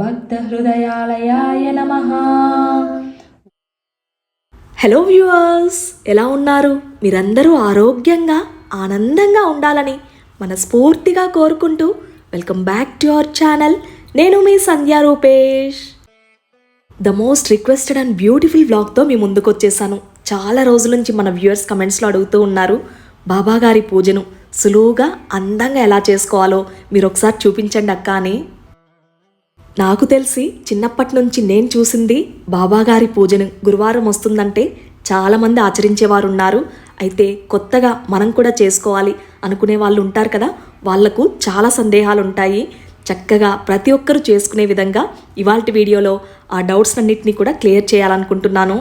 భక్తహృదయాలయాయ నమ. Hello viewers ఎలా ఉన్నారు? మీరందరూ ఆరోగ్యంగా ఆనందంగా ఉండాలని మనస్ఫూర్తిగా కోరుకుంటూ welcome back to our channel. నేను మీ Sandhya Rupesh. The most requested and beautiful వ్లాగ్తో మీ ముందుకు వచ్చేసాను. చాలా రోజుల నుంచి మన వ్యూవర్స్ కమెంట్స్లో అడుగుతూ ఉన్నారు బాబా గారి పూజను సులువుగా అందంగా ఎలా చేసుకోవాలో మీరు ఒకసారి చూపించండి అక్క అని. నాకు తెలిసి చిన్నప్పటి నుంచి నేను చూసింది బాబాగారి పూజను గురువారం వస్తుందంటే చాలామంది ఆచరించేవారు ఉన్నారు అయితే కొత్తగా మనం కూడా చేసుకోవాలి అనుకునే వాళ్ళు ఉంటారు కదా వాళ్ళకు చాలా సందేహాలు ఉంటాయి చక్కగా ప్రతి ఒక్కరూ చేసుకునే విధంగా ఇవాళ వీడియోలో ఆ డౌట్స్ అన్నిటినీ కూడా క్లియర్ చేయాలనుకుంటున్నాను.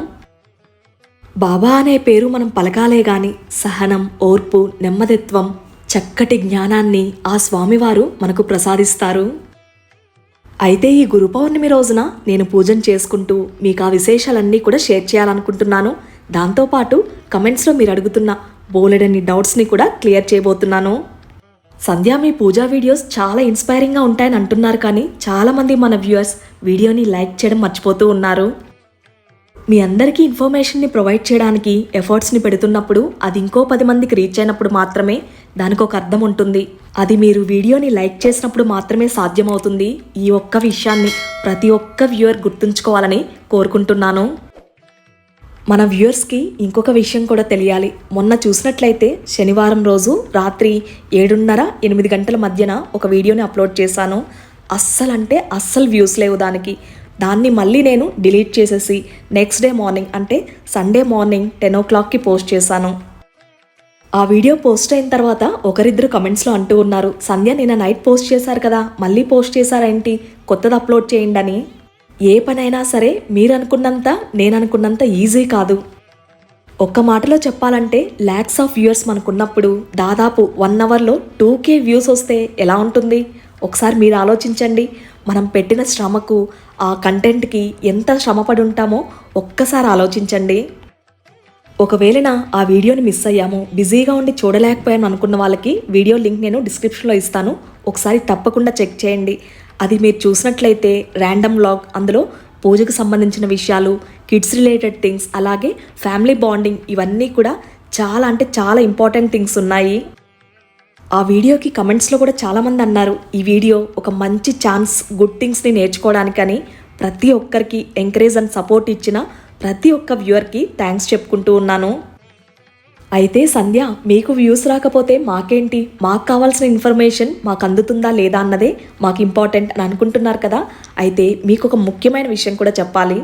బాబా అనే పేరు మనం పలకాలే గాని సహనం ఓర్పు నెమ్మదిత్వం చక్కటి జ్ఞానాన్ని ఆ స్వామివారు మనకు ప్రసాదిస్తారు. అయితే ఈ గురు పౌర్ణమి రోజున నేను పూజను చేసుకుంటూ మీకు ఆ విశేషాలన్నీ కూడా షేర్ చేయాలనుకుంటున్నాను. దాంతోపాటు కమెంట్స్లో మీరు అడుగుతున్న బోలెడన్ని డౌట్స్ని కూడా క్లియర్ చేయబోతున్నాను. సంధ్య మీ పూజా వీడియోస్ చాలా ఇన్స్పైరింగ్గా ఉంటాయని అంటున్నారు కానీ చాలామంది మన వ్యూయర్స్ వీడియోని లైక్ చేయడం మర్చిపోతూ ఉన్నారు. మీ అందరికీ ఇన్ఫర్మేషన్ని ప్రొవైడ్ చేయడానికి ఎఫర్ట్స్ని పెడుతున్నప్పుడు అది ఇంకో పది మందికి రీచ్ అయినప్పుడు మాత్రమే దానికి ఒక అర్థం ఉంటుంది. అది మీరు వీడియోని లైక్ చేసినప్పుడు మాత్రమే సాధ్యమవుతుంది ఈ ఒక్క విషయాన్ని ప్రతి ఒక్క వ్యూయర్ గుర్తుంచుకోవాలని కోరుకుంటున్నాను. మన వ్యూయర్స్కి ఇంకొక విషయం కూడా తెలియాలి. మొన్న చూసినట్లయితే శనివారం రోజు రాత్రి ఏడున్నర ఎనిమిది గంటల మధ్యన ఒక వీడియోని అప్లోడ్ చేశాను. అస్సలు అంటే అస్సలు వ్యూస్ లేవు దానికి. దాన్ని మళ్ళీ నేను డిలీట్ చేసేసి నెక్స్ట్ డే మార్నింగ్ అంటే సండే మార్నింగ్ టెన్ ఓ క్లాక్కి పోస్ట్ చేశాను. ఆ వీడియో పోస్ట్ అయిన తర్వాత ఒకరిద్దరు కమెంట్స్లో అంటూ ఉన్నారు సంధ్య నిన్న నైట్ పోస్ట్ చేశారు కదా మళ్ళీ పోస్ట్ చేశారేంటి? కొత్తది అప్లోడ్ చేయండి అని ఏ పనైనా సరే మీరు అనుకున్నంత నేను అనుకున్నంత ఈజీ కాదు. ఒక్క మాటలో చెప్పాలంటే ల్యాక్స్ ఆఫ్ వ్యూయర్స్ మనకున్నప్పుడు దాదాపు వన్ అవర్లో టూ కే వ్యూస్ వస్తే ఎలా ఉంటుంది? ఒకసారి మీరు ఆలోచించండి. మనం పెట్టిన శ్రమకు ఆ కంటెంట్కి ఎంత శ్రమపడి ఉంటామో ఒక్కసారి ఆలోచించండి. ఒకవేళ నా ఆ వీడియోని మిస్ అయ్యాము బిజీగా ఉండి చూడలేకపోయాను అనుకున్న వాళ్ళకి వీడియో లింక్ నేను డిస్క్రిప్షన్లో ఇస్తాను. ఒకసారి తప్పకుండా చెక్ చేయండి. అది మీరు చూసినట్లయితే ర్యాండమ్ లాగ్ అందులో పూజకు సంబంధించిన విషయాలు కిడ్స్ రిలేటెడ్ థింగ్స్ అలాగే ఫ్యామిలీ బాండింగ్ ఇవన్నీ కూడా చాలా అంటే చాలా ఇంపార్టెంట్ థింగ్స్ ఉన్నాయి. ఆ వీడియోకి కమెంట్స్లో కూడా చాలామంది అన్నారు ఈ వీడియో ఒక మంచి ఛాన్స్ గుడ్ థింగ్స్ని నేర్చుకోవడానికని. ప్రతి ఒక్కరికి ఎంకరేజ్ అండ్ సపోర్ట్ ఇచ్చిన ప్రతి ఒక్క వ్యూవర్కి థ్యాంక్స్ చెప్పుకుంటూ ఉన్నాను. అయితే సంధ్య మీకు వ్యూస్ రాకపోతే మాకేంటి? మాకు కావాల్సిన ఇన్ఫర్మేషన్ మాకు అందుతుందా లేదా అన్నదే మాకు ఇంపార్టెంట్ అని అనుకుంటున్నారు కదా? అయితే మీకు ఒక ముఖ్యమైన విషయం కూడా చెప్పాలి.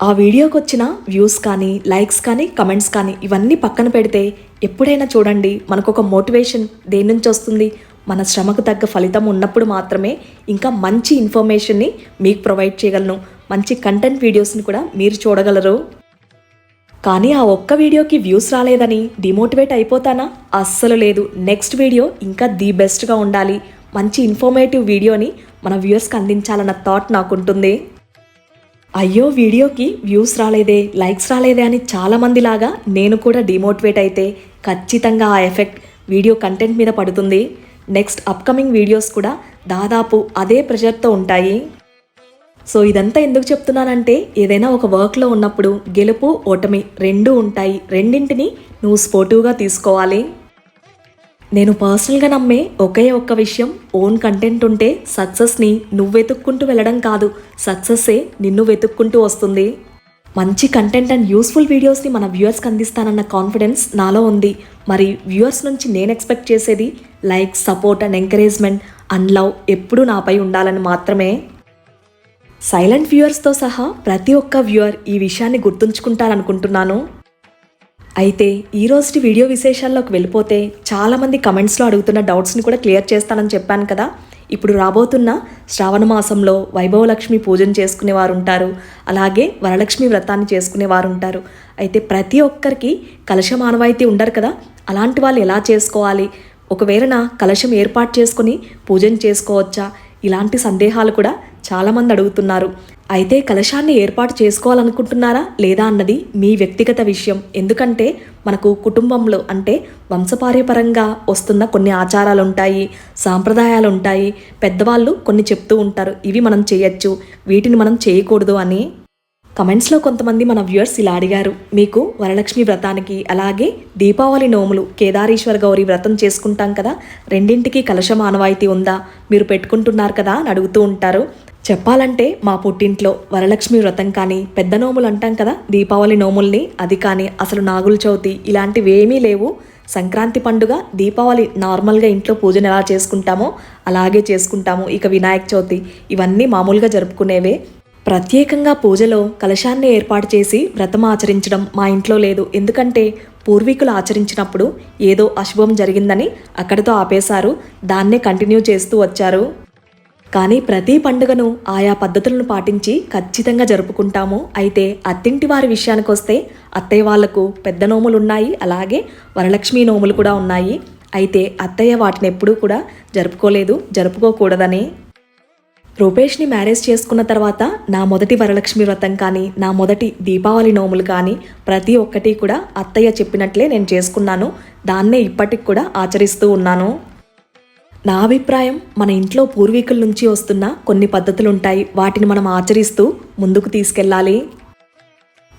ఆ వీడియోకి వచ్చిన వ్యూస్ కానీ లైక్స్ కానీ కమెంట్స్ కానీ ఇవన్నీ పక్కన పెడితే ఎప్పుడైనా చూడండి మనకు ఒక మోటివేషన్ దేని నుంచి వస్తుంది? మన శ్రమకు తగ్గ ఫలితం ఉన్నప్పుడు మాత్రమే ఇంకా మంచి ఇన్ఫర్మేషన్ని మీకు ప్రొవైడ్ చేయగలను. మంచి కంటెంట్ వీడియోస్ని కూడా మీరు చూడగలరు. కానీ ఆ ఒక్క వీడియోకి వ్యూస్ రాలేదని డిమోటివేట్ అయిపోతానా? అస్సలు లేదు. నెక్స్ట్ వీడియో ఇంకా ది బెస్ట్గా ఉండాలి. మంచి ఇన్ఫర్మేటివ్ వీడియోని మన వ్యూయర్స్కి అందించాలన్న థాట్ నాకుంటుంది అయ్యో వీడియోకి వ్యూస్ రాలేదే లైక్స్ రాలేదే అని చాలామందిలాగా నేను కూడా డిమోటివేట్ అయితే ఖచ్చితంగా ఆ ఎఫెక్ట్ వీడియో కంటెంట్ మీద పడుతుంది. నెక్స్ట్ అప్కమింగ్ వీడియోస్ కూడా దాదాపు అదే ప్రెషర్తో ఉంటాయి. సో ఇదంతా ఎందుకు చెప్తున్నానంటే ఏదైనా ఒక వర్క్లో ఉన్నప్పుడు గెలుపు ఓటమి రెండూ ఉంటాయి. రెండింటిని నువ్వు స్పోర్టివ్గా తీసుకోవాలి. నేను పర్సనల్గా నమ్మే ఒకే ఒక్క విషయం ఓన్ కంటెంట్ ఉంటే సక్సెస్ని నువ్వు వెతుక్కుంటూ వెళ్ళడం కాదు. సక్సెస్సే నిన్ను వెతుక్కుంటూ వస్తుంది. మంచి కంటెంట్ అండ్ యూస్ఫుల్ వీడియోస్ని మన వ్యూవర్స్కి అందిస్తానన్న కాన్ఫిడెన్స్ నాలో ఉంది. మరి వ్యూవర్స్ నుంచి నేను ఎక్స్పెక్ట్ చేసేది like support and encouragement and love ఎప్పుడూ నాపై ఉండాలని మాత్రమే. సైలెంట్ వ్యూవర్స్తో సహా ప్రతి ఒక్క వ్యూవర్ ఈ విషయాన్ని గుర్తుంచుకుంటారనుకుంటున్నాను. అయితే ఈ వీడియో విశేషాల్లోకి వెళ్ళిపోతే చాలామంది కమెంట్స్లో అడుగుతున్న డౌట్స్ని కూడా క్లియర్ చేస్తానని చెప్పాను కదా. ఇప్పుడు రాబోతున్న శ్రావణ మాసంలో వైభవలక్ష్మి పూజను చేసుకునేవారు ఉంటారు అలాగే వరలక్ష్మి వ్రతాన్ని చేసుకునేవారు ఉంటారు అయితే ప్రతి ఒక్కరికి కలశ మానవాయితీ ఉండరు కదా? అలాంటి వాళ్ళు ఎలా చేసుకోవాలి? ఒకవేళ నా కలశం ఏర్పాటు చేసుకుని పూజను చేసుకోవచ్చా? ఇలాంటి సందేహాలు కూడా చాలామంది అడుగుతున్నారు. అయితే కలశాన్ని ఏర్పాటు చేసుకోవాలనుకుంటున్నారా లేదా అన్నది మీ వ్యక్తిగత విషయం. ఎందుకంటే మనకు కుటుంబంలో అంటే వంశపార్యపరంగా వస్తున్న కొన్ని ఆచారాలు ఉంటాయి సాంప్రదాయాలు ఉంటాయి పెద్దవాళ్ళు కొన్ని చెప్తూ ఉంటారు ఇవి మనం చేయొచ్చు వీటిని మనం చేయకూడదు అని. కమెంట్స్లో కొంతమంది మన వ్యూయర్స్ ఇలా అడిగారు మీకు వరలక్ష్మి వ్రతానికి అలాగే దీపావళి నోములు కేదారేశ్వర గౌరి వ్రతం చేసుకుంటాం కదా రెండింటికి కలశం ఆనవాయితీ ఉందా? మీరు పెట్టుకుంటున్నారు కదా అని అడుగుతూ ఉంటారు. చెప్పాలంటే మా పుట్టింట్లో వరలక్ష్మి వ్రతం కానీ పెద్ద నోములు అంటాం కదా దీపావళి నోముల్ని అది కానీ అసలు నాగుల చవితి ఇలాంటివి ఏమీ లేవు. సంక్రాంతి పండుగ దీపావళి నార్మల్గా ఇంట్లో పూజను ఎలా చేసుకుంటామో అలాగే చేసుకుంటాము. ఇక వినాయక చవితి ఇవన్నీ మామూలుగా జరుపుకునేవే. ప్రత్యేకంగా పూజలో కలశాన్ని ఏర్పాటు చేసి వ్రతం ఆచరించడం మా ఇంట్లో లేదు. ఎందుకంటే పూర్వీకులు ఆచరించినప్పుడు ఏదో అశుభం జరిగిందని అక్కడితో ఆపేశారు. దాన్నే కంటిన్యూ చేస్తూ వచ్చారు. కానీ ప్రతి పండుగను ఆయా పద్ధతులను పాటించి ఖచ్చితంగా జరుపుకుంటాము. అయితే అత్తింటి వారి విషయానికి వస్తే అత్తయ్య వాళ్ళకు పెద్ద నోములు ఉన్నాయి అలాగే వరలక్ష్మి నోములు కూడా ఉన్నాయి. అయితే అత్తయ్య వాటిని ఎప్పుడూ కూడా జరుపుకోలేదు జరుపుకోకూడదని. రూపేష్ని మ్యారేజ్ చేసుకున్న తర్వాత నా మొదటి వరలక్ష్మి వ్రతం కానీ నా మొదటి దీపావళి నోములు కానీ ప్రతి ఒక్కటి కూడా అత్తయ్య చెప్పినట్లే నేను చేసుకున్నాను. దాన్నే ఇప్పటికి కూడా ఆచరిస్తూ ఉన్నాను. నా అభిప్రాయం మన ఇంట్లో పూర్వీకుల నుంచి వస్తున్న కొన్ని పద్ధతులు ఉంటాయి వాటిని మనం ఆచరిస్తూ ముందుకు తీసుకెళ్ళాలి.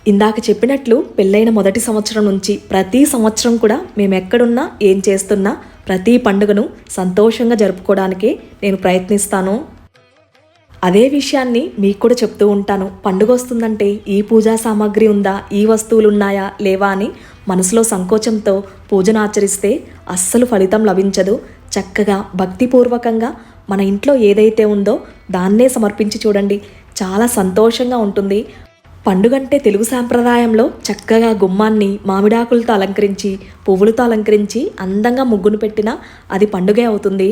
ఇందాక చెప్పినట్లు పెళ్ళైన మొదటి సంవత్సరం నుంచి ప్రతి సంవత్సరం కూడా మేము ఎక్కడున్నా ఏం చేస్తున్నా ప్రతి పండుగను సంతోషంగా జరుపుకోవడానికి నేను ప్రయత్నిస్తాను. అదే విషయాన్ని మీకు కూడా చెప్తూ ఉంటాను. పండుగ వస్తుందంటే ఈ పూజా సామాగ్రి ఉందా ఈ వస్తువులు ఉన్నాయా లేవా అని మనసులో సంకోచంతో పూజను ఆచరిస్తే అస్సలు ఫలితం లభించదు. చక్కగా భక్తిపూర్వకంగా మన ఇంట్లో ఏదైతే ఉందో దాన్నే సమర్పించి చూడండి. చాలా సంతోషంగా ఉంటుంది. పండుగంటే తెలుగు సాంప్రదాయంలో చక్కగా గుమ్మాన్ని మామిడాకులతో అలంకరించి పువ్వులతో అలంకరించి అందంగా ముగ్గును పెట్టినా అది పండుగే అవుతుంది.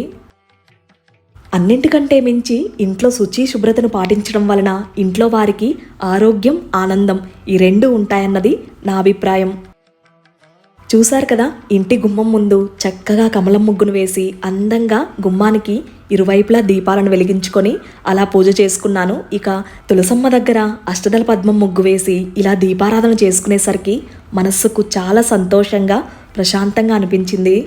అన్నింటికంటే మించి ఇంట్లో శుచి శుభ్రతను పాటించడం వలన ఇంట్లో వారికి ఆరోగ్యం ఆనందం ఈ రెండు ఉంటాయన్నది నా అభిప్రాయం. చూశారు కదా ఇంటి గుమ్మం ముందు చక్కగా కమలం ముగ్గును వేసి అందంగా గుమ్మానికి ఇరువైపులా దీపాలను వెలిగించుకొని అలా పూజ చేసుకున్నాను. ఇక తులసమ్మ దగ్గర అష్టదల పద్మం ముగ్గు వేసి ఇలా దీపారాధన చేసుకునేసరికి మనస్సుకు చాలా సంతోషంగా ప్రశాంతంగా అనిపించింది.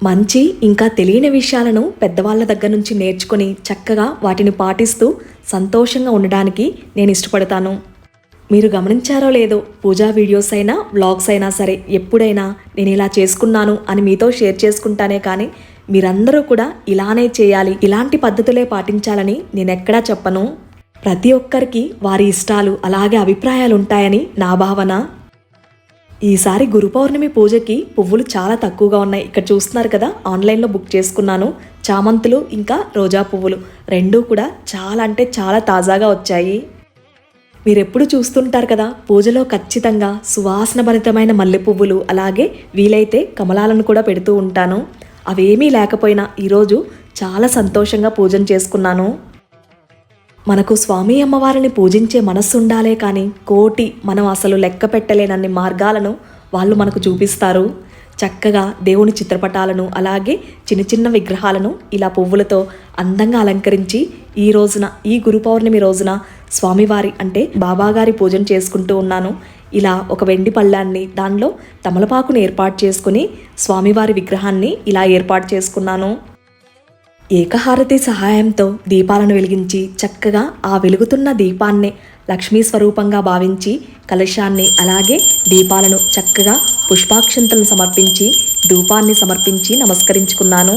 మంచి ఇంకా తెలియని విషయాలను పెద్దవాళ్ళ దగ్గర నుంచి నేర్చుకొని చక్కగా వాటిని పాటిస్తూ సంతోషంగా ఉండడానికి నేను ఇష్టపడతాను. మీరు గమనించారో లేదో పూజా వీడియోస్ అయినా వ్లాగ్స్ అయినా సరే ఎప్పుడైనా నేను ఇలా చేసుకున్నాను అని మీతో షేర్ చేసుకుంటానే కానీ మీరందరూ కూడా ఇలానే చేయాలి ఇలాంటి పద్ధతులే పాటించాలని నేను ఎక్కడా చెప్పను. ప్రతి ఒక్కరికి వారి ఇష్టాలు అలాగే అభిప్రాయాలు ఉంటాయని నా భావన. ఈసారి గురు పౌర్ణమి పూజకి పువ్వులు చాలా తక్కువగా ఉన్నాయి. ఇక్కడ చూస్తున్నారు కదా ఆన్లైన్లో బుక్ చేసుకున్నాను. చామంతులు ఇంకా రోజా పువ్వులు. రెండూ కూడా చాలా అంటే చాలా తాజాగా వచ్చాయి. మీరెప్పుడు చూస్తుంటారు కదా పూజలో ఖచ్చితంగా సువాసన భరితమైన మల్లె పువ్వులు అలాగే వీలైతే కమలాలను కూడా పెడుతూ ఉంటాను. అవేమీ లేకపోయినా ఈరోజు చాలా సంతోషంగా పూజను చేసుకున్నాను. మనకు స్వామి అమ్మవారిని పూజించే మనస్సు ఉండాలే కానీ కోటి మనం అసలు లెక్క పెట్టలేనన్ని మార్గాలను వాళ్ళు మనకు చూపిస్తారు. చక్కగా దేవుని చిత్రపటాలను అలాగే చిన్న చిన్న విగ్రహాలను ఇలా పువ్వులతో అందంగా అలంకరించి ఈ రోజున ఈ గురు పౌర్ణమి రోజున స్వామివారి అంటే బాబాగారి పూజను చేసుకుంటూ ఉన్నాను. ఇలా ఒక వెండి పళ్ళాన్ని దానిలో తమలపాకును ఏర్పాటు చేసుకుని స్వామివారి విగ్రహాన్ని ఇలా ఏర్పాటు చేసుకున్నాను. ఏకహారతి సహాయంతో దీపాలను వెలిగించి చక్కగా ఆ వెలుగుతున్న దీపాన్నే లక్ష్మీ స్వరూపంగా భావించి కలశాన్ని అలాగే దీపాలను చక్కగా పుష్పాక్షంతలను సమర్పించి ధూపాన్ని సమర్పించి నమస్కరించుకున్నాను.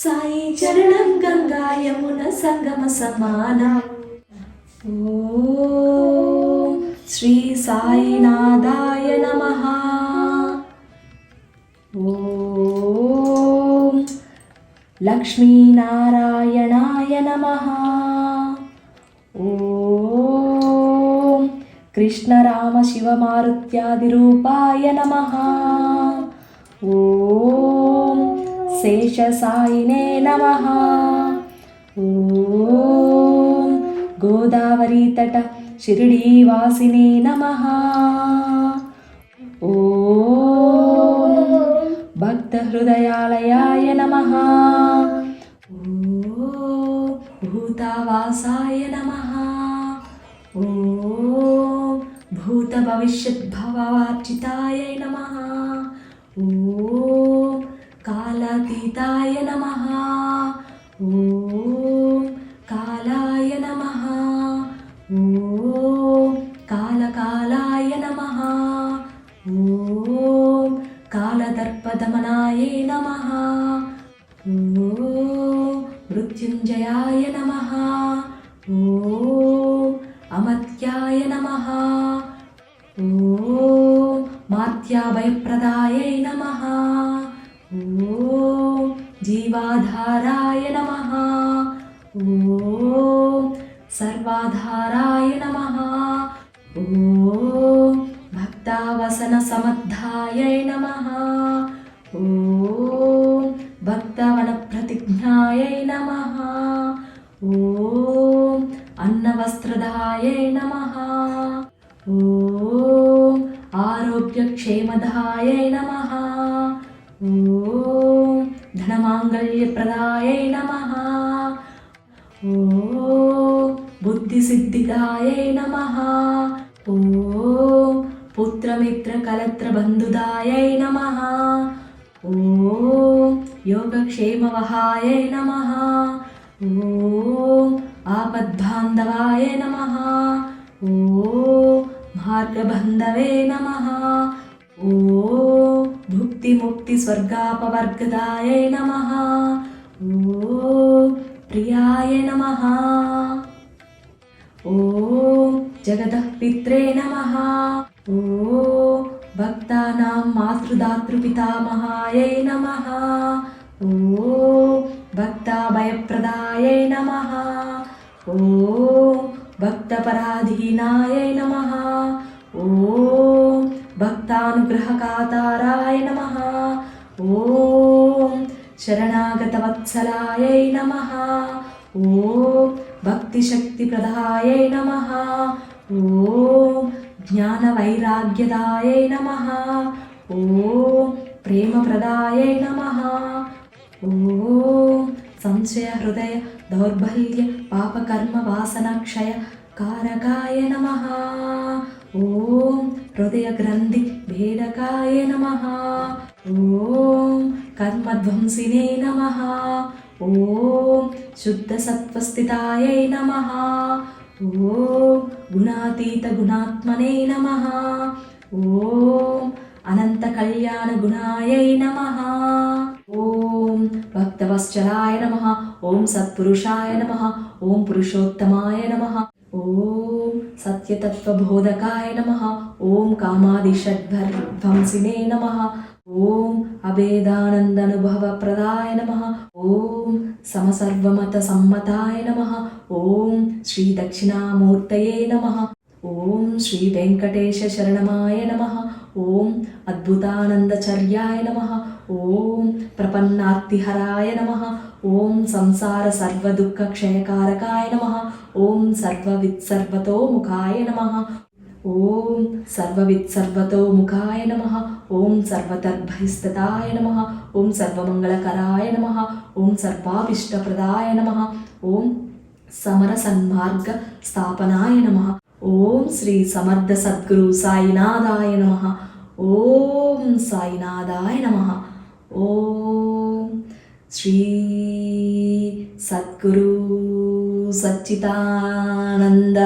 సాయి చరణం గంగా యమున సంగమ సమానం. ఓం శ్రీ సాయినాథాయ నమ. ఓం లక్ష్మీనారాయణాయ నమ. ఓం కృష్ణరామ శివమారుత్యాదిరూపాయ నమ. ఓం శేషసాయినే నమః. ఓం గోదావరీతట షిరిడీవాసినే నమః. ఓం భక్తహృదయాలయాయ నమ. ఓం భూతావాసాయ నమ. ఓం భూతభవిష్యద్భవార్చితాయ నమ. ఓం కాలాతీతాయ నమః భక్తావసన సమర్థాయ నమ ఓం భక్తవన ప్రతిజ్ఞాయ నమ ఓం అన్నవస్త్రదాయ నమ ఓం ఆరోగ్యక్షేమదాయ నమ ఓం ధనమాంగళ్యప్రదాయ నమ ఓం బుద్ధిసిద్ధిదాయ నమ ఓం పుత్రమిత్రకలత్రబంధుదాయ నమః ఓం యోగక్షేమవహాయ నమః ఓం ఆపద్బాంధవాయ నమః ఓం మార్గబంధవే నమః ఓం భుక్తిముక్తిస్వర్గాపవర్గదాయ నమః ఓం ప్రియాయ నమః ఓం జగతః పిత్రే నమః ఓ భక్తానాం మాతృదాతృపితామహాయ నమ ఓ భక్తాభయప్రదాయ నమ ఓ భక్తపరాధీనాయ నమ ఓ భక్తానుగ్రహకాతారాయ నమ ఓం శరణాగతవత్సలాయ నమ ఓ భక్తిశక్తిప్రదాయ నమ ఓం జ్ఞానవైరాగ్యదాయ నమః. ఓం ప్రేమప్రదాయ నమః. ఓం సంశయ హృదయ దౌర్బల్య పాపకర్మ వాసనక్షయ కారకాయ నమ. ఓం హృదయ గ్రంథి భేదకాయ నమ. ఓం కర్మధ్వంసినే నమ. ఓం శుద్ధ సత్వస్థితాయ నమః. ఓం గుణాతీత గుణాత్మనే నమ. ఓం అనంత కళ్యాణ గుణాయై నమ. ఓం భక్తవశ్చలాయ నమ. ఓం సత్పురుషాయ నమ. ఓం పురుషోత్తమాయ నమ. ఓం సత్యతత్వబోధకాయ నమ. ఓం కామాదిషడ్ధ్వంసినే నమ. ఓం అభేదానందనుభవ ప్రదాయ నమ. ఓం సమసర్వమత సమ్మతాయ నమ. ఓం శ్రీ దక్షిణామూర్తయే నమ. ఓం శ్రీ వెంకటేశ శరణమాయ నమ. ఓం అద్భుతానందచర్యాయ నమ. ఓం ప్రపన్నార్తిహరాయ నమ. ఓం సంసార సర్వదుఃఖ క్షయకారకాయ నమః. ఓం సర్వవిత్సర్వతో ముఖాయ నమః. ఓం సర్వవిత్సర్వతో ముఖాయ నమ ఓం సర్వతర్భైస్తతాయ నమ ఓం సర్వమంగళకరాయ నమ ఓం సర్వాభిష్టప్రదాయ నమ ఓం సమర సన్మార్గ స్థాపనాయ నమ ఓం శ్రీ సమర్థ సద్గురు సాయినాథాయ నమ ఓం సాయినాథాయ నమ ఓం శ్రీ సద్గురు సచ్చిదానంద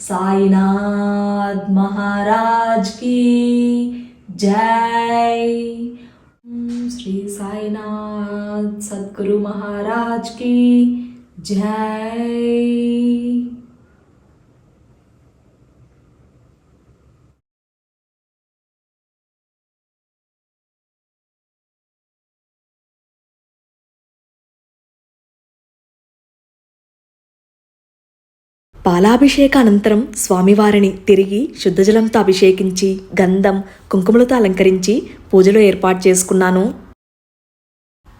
साईनाथ महाराज की जय। श्री साईनाथ सदगुरु महाराज की जय। పాలాభిషేక అనంతరం స్వామివారిని తిరిగి శుద్ధజలంతో అభిషేకించి గంధం కుంకుమలతో అలంకరించి పూజలో ఏర్పాటు చేసుకున్నాను.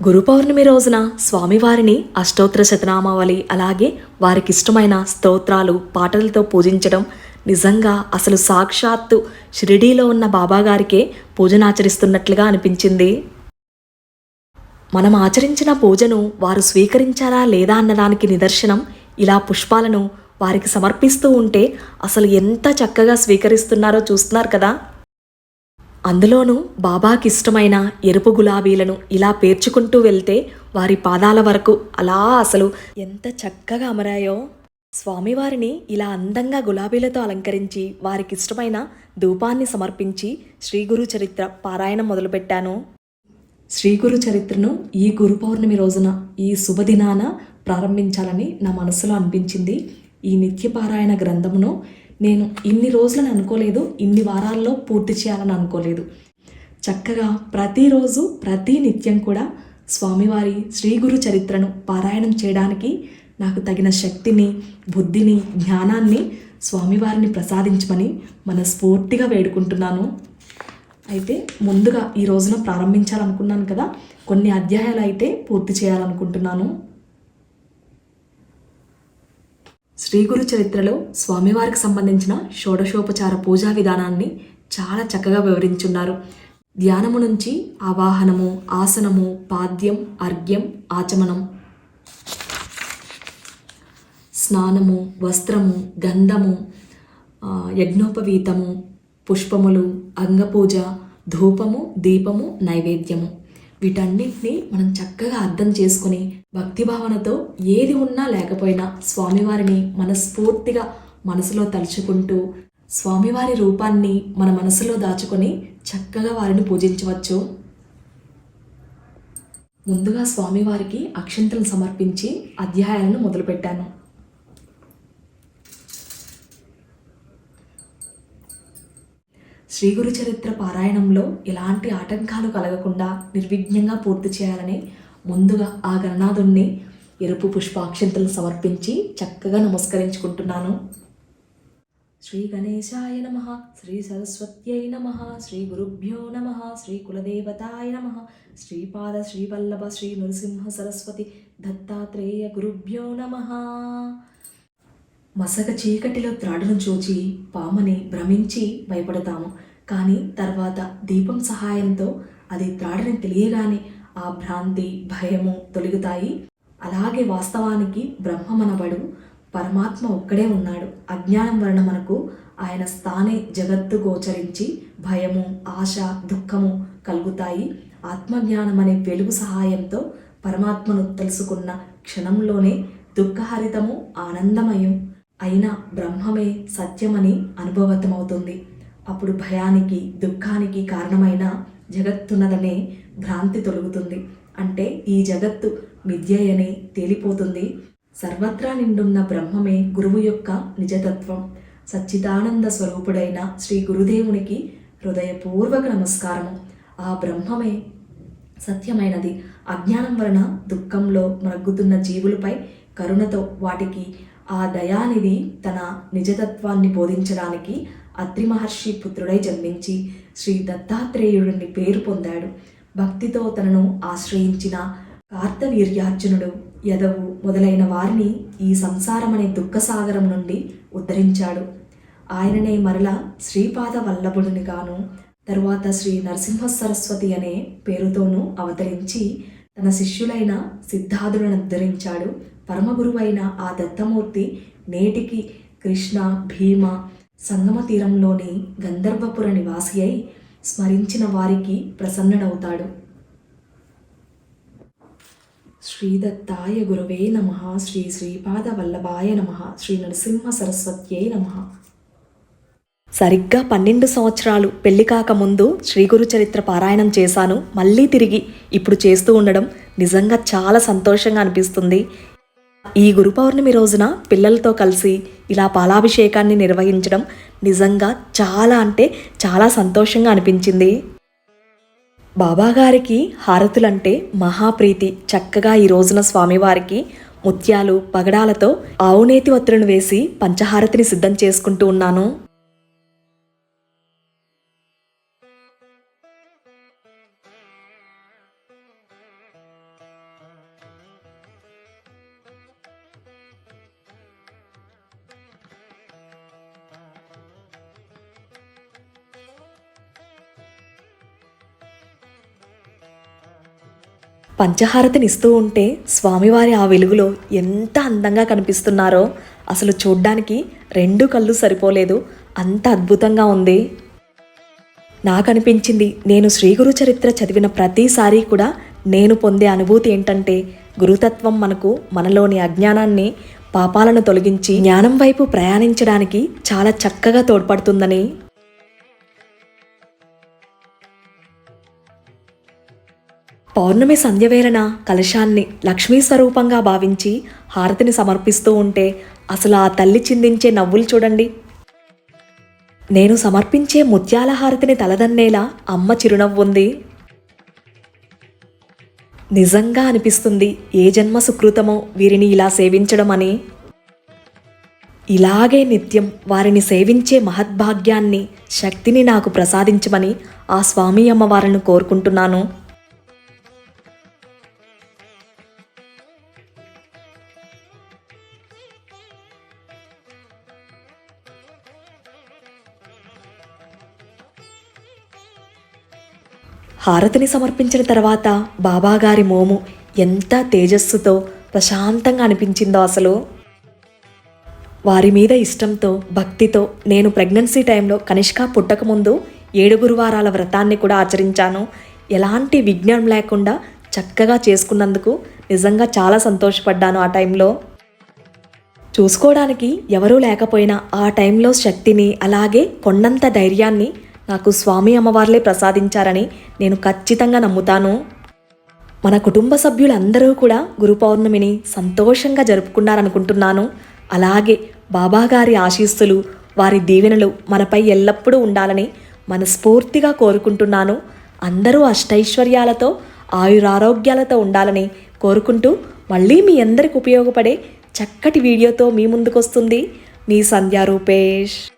గురు పౌర్ణమి రోజున స్వామివారిని అష్టోత్తర శతనామావళి అలాగే వారికి ఇష్టమైన స్తోత్రాలు పాటలతో పూజించడం నిజంగా అసలు సాక్షాత్తు షిరిడీలో ఉన్న బాబాగారికే పూజనాచరిస్తున్నట్లుగా అనిపించింది. మనం ఆచరించిన పూజను వారు స్వీకరించారా లేదా అన్నదానికి నిదర్శనం ఇలా పుష్పాలను వారికి సమర్పిస్తూ ఉంటే అసలు ఎంత చక్కగా స్వీకరిస్తున్నారో చూస్తున్నారు కదా. అందులోనూ బాబాకి ఇష్టమైన ఎరుపు గులాబీలను ఇలా పేర్చుకుంటూ వెళ్తే వారి పాదాల వరకు అలా అసలు ఎంత చక్కగా అమరాయో. స్వామివారిని ఇలా అందంగా గులాబీలతో అలంకరించి వారికి ఇష్టమైన ధూపాన్ని సమర్పించి శ్రీ గురు చరిత్ర పారాయణం మొదలుపెట్టాను. శ్రీ గురు చరిత్రను ఈ గురు పౌర్ణమి రోజున ఈ శుభదినాన ప్రారంభించాలని నా మనసులో అనిపించింది. ఈ నిత్యపారాయణ గ్రంథమును నేను ఇన్ని రోజులను అనుకోలేదు ఇన్ని వారాల్లో పూర్తి చేయాలని అనుకోలేదు. చక్కగా ప్రతిరోజు ప్రతి నిత్యం కూడా స్వామివారి శ్రీ గురు చరిత్రను పారాయణం చేయడానికి నాకు తగిన శక్తిని బుద్ధిని జ్ఞానాన్ని స్వామివారిని ప్రసాదించమని మనస్ఫూర్తిగా వేడుకుంటున్నాను. అయితే ముందుగా ఈ రోజున ప్రారంభించాలనుకున్నాను కదా కొన్ని అధ్యాయాలు అయితే పూర్తి చేయాలనుకుంటున్నాను. శ్రీ గురు చరిత్రలో స్వామివారికి సంబంధించిన షోడశోపచార పూజా విధానాన్ని చాలా చక్కగా వివరించున్నారు. ధ్యానము నుంచి ఆవాహనము ఆసనము పాద్యం అర్ఘ్యం ఆచమనం. స్నానము వస్త్రము గంధము యజ్ఞోపవీతము పుష్పములు అంగపూజ ధూపము దీపము నైవేద్యము. వీటన్నిటిని మనం చక్కగా అర్థం చేసుకుని భక్తిభావనతో ఏది ఉన్నా లేకపోయినా స్వామివారిని మనస్ఫూర్తిగా మనసులో తలుచుకుంటూ స్వామివారి రూపాన్ని మన మనసులో దాచుకొని చక్కగా వారిని పూజించవచ్చు. ముందుగా స్వామివారికి అక్షంతలు సమర్పించి అధ్యాయాలను మొదలుపెట్టాను. శ్రీ గురు చరిత్ర పారాయణంలో ఎలాంటి ఆటంకాలు కలగకుండా నిర్విఘ్నంగా పూర్తి చేయాలని ముందుగా ఆ గణనాథుణ్ణి ఎరుపు పుష్పాక్షంతలు సమర్పించి చక్కగా నమస్కరించుకుంటున్నాను. శ్రీ గణేశాయ నమ శ్రీ సరస్వత్యై నమ శ్రీ గురుభ్యో నమ శ్రీ కులదేవతాయ నమ శ్రీపాద శ్రీవల్లభ శ్రీ నృసింహ సరస్వతి దత్తాత్రేయ గురుభ్యో నమ. మసక చీకటిలో త్రాడును చూచి పామని భ్రమించి భయపడతాము. కానీ తర్వాత దీపం సహాయంతో అది త్రాడని తెలియగానే ఆ భ్రాంతి భయము తొలగుతాయి. అలాగే వాస్తవానికి బ్రహ్మమనబడు పరమాత్మ ఒక్కడే ఉన్నాడు. అజ్ఞానం వలన మనకు ఆయన స్థానే జగత్తు గోచరించి భయము ఆశ దుఃఖము కలుగుతాయి. ఆత్మజ్ఞానం అనే వెలుగు సహాయంతో పరమాత్మను తెలుసుకున్న క్షణంలోనే దుఃఖహరితము ఆనందమయం అయిన బ్రహ్మమే సత్యమని అనుభవతమవుతుంది. అప్పుడు భయానికి దుఃఖానికి కారణమైన జగత్తున్నదనే భ్రాంతి తొలుగుతుంది. అంటే ఈ జగత్తు మిథ్యయనే తేలిపోతుంది. సర్వత్రా నిండున్న బ్రహ్మమే గురువు యొక్క నిజతత్వం. సచ్చిదానంద స్వరూపుడైన శ్రీ గురుదేవునికి హృదయపూర్వక నమస్కారము. ఆ బ్రహ్మమే సత్యమైనది. అజ్ఞానం వలన దుఃఖంలో మరుగుతున్న జీవులపై కరుణతో వాటికి ఆ దయానిధి తన నిజతత్వాన్ని బోధించడానికి అత్రి మహర్షి పుత్రుడై జన్మించి శ్రీ దత్తాత్రేయుడిని పేరు పొందాడు. భక్తితో తనను ఆశ్రయించిన కార్తవీర్యార్జునుడు యదవు మొదలైన వారిని ఈ సంసారం అనే దుఃఖసాగరం నుండి ఉద్ధరించాడు. ఆయననే మరల శ్రీపాద వల్లభుడినిగాను తరువాత శ్రీ నరసింహ సరస్వతి అనే పేరుతోనూ అవతరించి తన శిష్యులైన సిద్ధార్థులను ఉద్ధరించాడు. పరమగురువైన ఆ దత్తమూర్తి నేటికి కృష్ణ భీమ సంగమ తీరంలోని గంధర్వపుర నివాసి అయి స్మరించిన వారికి ప్రసన్నుడవుతాడు. శ్రీదత్తాయ గురవే నమ. శ్రీ శ్రీపాద వల్లభాయ నమ. శ్రీ నరసింహ సరస్వత్యై నమ. సరిగ్గా పన్నెండు సంవత్సరాలు పెళ్ళి కాకముందు శ్రీ గురు చరిత్ర పారాయణం చేశాను. మళ్ళీ తిరిగి ఇప్పుడు చేస్తూ ఉండడం నిజంగా చాలా సంతోషంగా అనిపిస్తుంది. ఈ గురు పౌర్ణమి రోజున పిల్లలతో కలిసి ఇలా పాలాభిషేకాన్ని నిర్వహించడం నిజంగా చాలా అంటే చాలా సంతోషంగా అనిపించింది. బాబాగారికి హారతులంటే మహాప్రీతి. చక్కగా ఈ రోజున స్వామివారికి ముత్యాలు పగడాలతో ఆవునేతి వత్తులను వేసి పంచహారతిని సిద్ధం చేసుకుంటూ ఉన్నాను. పంచహారతిని ఇస్తూ ఉంటే స్వామివారి ఆ వెలుగులో ఎంత అందంగా కనిపిస్తున్నారో అసలు చూడ్డానికి రెండు కళ్ళు సరిపోలేదు. అంత అద్భుతంగా ఉంది. నాకు అనిపించింది నేను శ్రీగురు చరిత్ర చదివిన ప్రతిసారి కూడా నేను పొందే అనుభూతి ఏంటంటే గురుతత్వం మనకు మనలోని అజ్ఞానాన్ని పాపాలను తొలగించి జ్ఞానం వైపు ప్రయాణించడానికి చాలా చక్కగా తోడ్పడుతుందని. పౌర్ణమి సంధ్యవేళన కలశాన్ని లక్ష్మీ స్వరూపంగా భావించి హారతిని సమర్పిస్తూ ఉంటే అసలు ఆ తల్లి చిందించే నవ్వులు చూడండి. నేను సమర్పించే ముత్యాల హారతిని తలదన్నేలా అమ్మ చిరునవ్వుంది నిజంగా అనిపిస్తుంది ఏ జన్మ సుకృతమో వీరిని ఇలా సేవించడం అని ఇలాగే నిత్యం వారిని సేవించే మహద్భాగ్యాన్ని శక్తిని నాకు ప్రసాదించమని ఆ స్వామి అమ్మవారిని కోరుకుంటున్నాను. హారతిని సమర్పించిన తర్వాత బాబాగారి మోము ఎంత తేజస్సుతో ప్రశాంతంగా అనిపించిందో అసలు. వారి మీద ఇష్టంతో భక్తితో నేను ప్రెగ్నెన్సీ టైంలో కనిష్క పుట్టకముందు ఏడు గురువారాల వ్రతాన్ని కూడా ఆచరించాను. ఎలాంటి విఘ్నం లేకుండా చక్కగా చేసుకున్నందుకు నిజంగా చాలా సంతోషపడ్డాను ఆ టైంలో. చూసుకోవడానికి ఎవరూ లేకపోయినా ఆ టైంలో శక్తిని అలాగే కొండంత ధైర్యాన్ని నాకు స్వామి అమ్మవార్లే ప్రసాదించారని నేను ఖచ్చితంగా నమ్ముతాను. మన కుటుంబ సభ్యులందరూ కూడా గురు పౌర్ణమిని సంతోషంగా జరుపుకున్నారనుకుంటున్నాను. అలాగే బాబాగారి ఆశీస్సులు వారి దీవెనలు మనపై ఎల్లప్పుడూ ఉండాలని మనస్ఫూర్తిగా కోరుకుంటున్నాను. అందరూ అష్టైశ్వర్యాలతో ఆయురారోగ్యాలతో ఉండాలని కోరుకుంటూ మళ్ళీ మీ అందరికి ఉపయోగపడే చక్కటి వీడియోతో మీ ముందుకొస్తుంది మీ సంధ్యా రూపేష్.